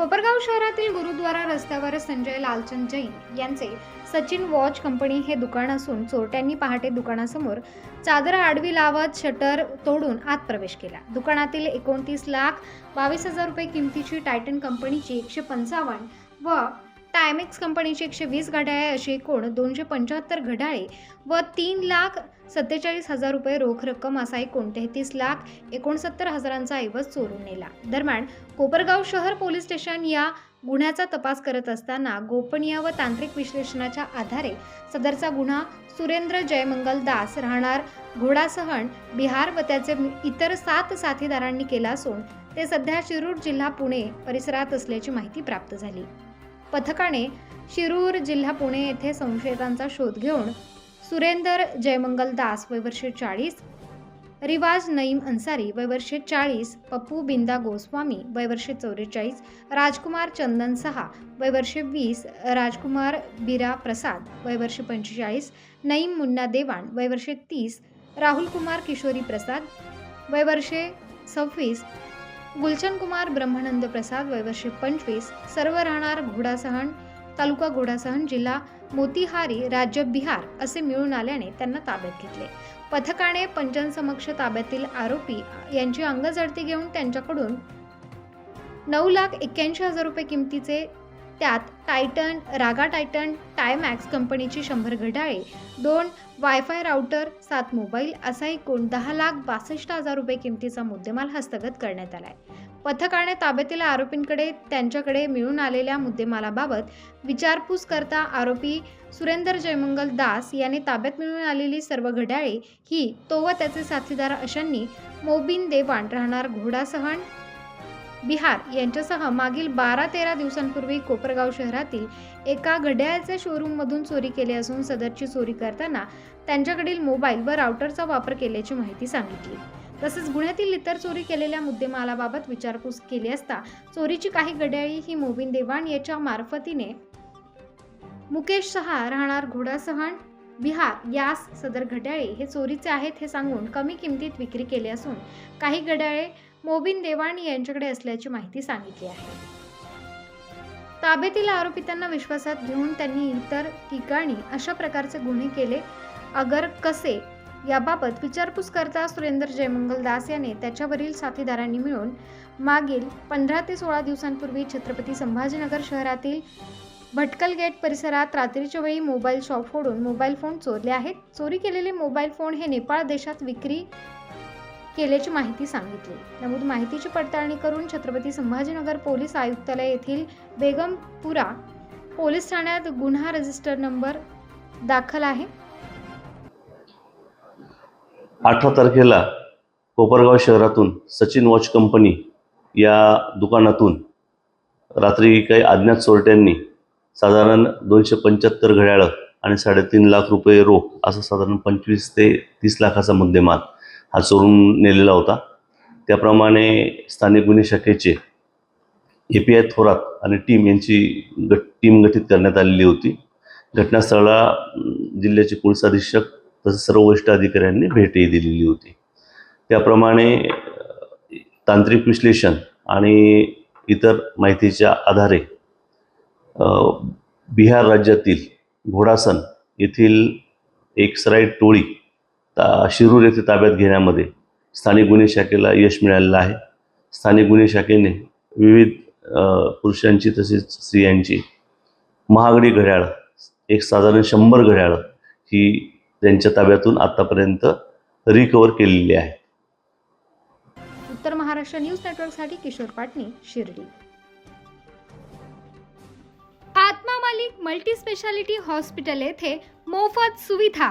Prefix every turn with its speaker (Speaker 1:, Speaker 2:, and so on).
Speaker 1: कोपरगाव शहरातील गुरुद्वारा रस्त्यावर संजय लालचंद जैन यांचे सचिन वॉच कंपनी हे दुकान असून चोरट्यांनी पहाटे दुकानासमोर चादर आडवी लावत शटर तोडून आत प्रवेश केला. दुकानातील एकोणतीस लाख बावीस हजार रुपये किमतीची टायटन कंपनीची एकशे पंचावन्न व टायमेक्स कंपनीची एकशे वीस घड्याळे अशी एकूण दोनशे पंच्याहत्तर घड्याळे व तीन लाख सत्तेचाळीस हजार रुपये रोख रक्कम असा एकूण तेहतीस लाख एकोणसत्तर हजारांचा ऐवज चोरून नेला. दरम्यान कोपरगाव शहर पोलीस स्टेशन या गुन्ह्याचा तपास करत असताना गोपनीय व तांत्रिक विश्लेषणाच्या आधारे सदरचा गुन्हा सुरेंद्र जयमंगल दास राहणार घोडासहण बिहार व त्याचे इतर सात साथीदारांनी केला असून ते सध्या शिरूर जिल्हा पुणे परिसरात असल्याची माहिती प्राप्त झाली. पथकाने शिरूर जिल्हा पुणे येथे संशयितांचा शोध घेऊन सुरेंदर जयमंगल दास वयवर्षे चाळीस रिवाज नईम अन्सारी वयवर्षे चाळीस पप्पू बिंदा गोस्वामी वयवर्षे चौवेचाळीस राजकुमार चंदन सहा वयवर्षे वीस राजकुमार बिरा प्रसाद वयवर्षे पंचेचाळीस नईम मुन्ना देवाण वयवर्षे तीस राहुल कुमार किशोरी प्रसाद वयवर्षे सव्वीस गुलशन कुमार ब्रह्मानंद प्रसाद वयवर्षे पंचवीस सर्व राहणार घोडासहन तालुका घोडासहन जिल्हा मोतीहारी राज्य बिहार असे मिळून आल्याने त्यांना ताब्यात घेतले. पथकाने पंचांसमक्ष ताब्यातील आरोपी यांची अंगझडती घेऊन त्यांच्याकडून नऊ लाख एक्क्याऐंशी हजार रुपये किमतीचे त्यात टायटन रागा टायटन टायमॅक्स कंपनीची शंभर घड्याळे दोन वायफाय राऊटर सात मोबाईल असा एकूण दहा लाख बासष्ट हजार रुपये किमतीचा मुद्देमाल हस्तगत करण्यात आलाय. पथकाने ताब्यातील आरोपींकडे त्यांच्याकडे मिळून आलेल्या मुद्देमालाबाबत विचारपूस करता आरोपी सुरेंदर जयमंगल दास याने ताब्यात मिळून आलेली सर्व घड्याळे ही तो व त्याचे साथीदार अशांनी मोबिन देवाण राहणार घोडासहण बिहार यांच्यासह मागील बारा तेरा दिवसांपूर्वी कोपरगाव शहरातील एका घड्याळाच्या शोरूममधून चोरी केली असून सदरची चोरी करताना त्यांच्याकडील मोबाईल व राऊटरचा वापर केल्याची माहिती सांगितली. तसेच गुन्ह्यातील इतर चोरी केलेल्या मुद्देमालाबाबत विचारपूस केली असता चोरीची काही घड्याळी ही मोबिन देवाण याच्या मार्फतीने मुकेश सहा राहणार घोडासहण बिहार यास सदर घड्याळे हे चोरीचे आहेत हे सांगून कमी किमतीत विक्री केली असून काही घड्याळे मोबिन देवाणी यांच्याकडे असल्याची माहिती सांगितली आहे. ताब्यातील आरोपी त्यांना विश्वासात घेऊन त्यांनी इतर ठिकाणी अशा प्रकारचे गुन्हे केले. अगर कसे? याबाबत विचारपूस करता सुरेंद्र जयमंगल दास याने त्याच्यावरील साथीदारांनी मिळून मागील पंधरा ते सोळा दिवसांपूर्वी छत्रपती संभाजीनगर शहरातील भटकल गेट परिसरात रात्रीच्या वेळी मोबाईल शॉप फोडून मोबाईल फोन चोरले आहेत. चोरी केलेले मोबाईल फोन हे नेपाळ देशात विक्री केल्याची माहिती सांगितली. नमूद माहितीची पडताळणी करून छत्रपती संभाजीनगर पोलीस आयुक्तालय येथील बेगमपुरा पोलीस ठाण्यात गुन्हा रजिस्टर नंबर दाखल आहे.
Speaker 2: अठरा तारखेला कोपरगाव शहरातून सचिन वॉच कंपनी या दुकानातून रात्री काही अज्ञात चोरट्यांनी साधारण दोनशे पंच्याहत्तर घड्याळं आणि साडेतीन लाख रुपये रोख असं साधारण पंचवीस ते तीस लाखाचा मुद्देमाल हा चोरून नेलेला होता. त्याप्रमाणे स्थानिक गुन्हे शाखेचे ए पी आय थोरात आणि टीम यांची गट टीम गठीत करण्यात आलेली होती. घटनास्थळाला जिल्ह्याचे पोलीस अधीक्षक तसेच सर्व वरिष्ठ अधिकाऱ्यांनी भेटही दिलेली होती. त्याप्रमाणे तांत्रिक विश्लेषण आणि इतर माहितीच्या आधारे बिहार राज्यातील घोडासन येथील एक सराई टोळी शिरूर येथे ताब्यात घेण्यामध्ये स्थानिक गुन्हे शाखेला यश मिळालेलं आहे. स्थानिक गुन्हे शाखेने विविध पुरुषांची तसेच स्त्रियांची महागडी घड्याळ एक साधारण शंभर घड्याळ ही त्यांच्या ताब्यातून आतापर्यंत रिकवर केलेली आहे.
Speaker 1: उत्तर महाराष्ट्र न्यूज नेटवर्कसाठी Kishor Patni Shirdi. Atma Malik multi speciality hospital येथे मोफत सुविधा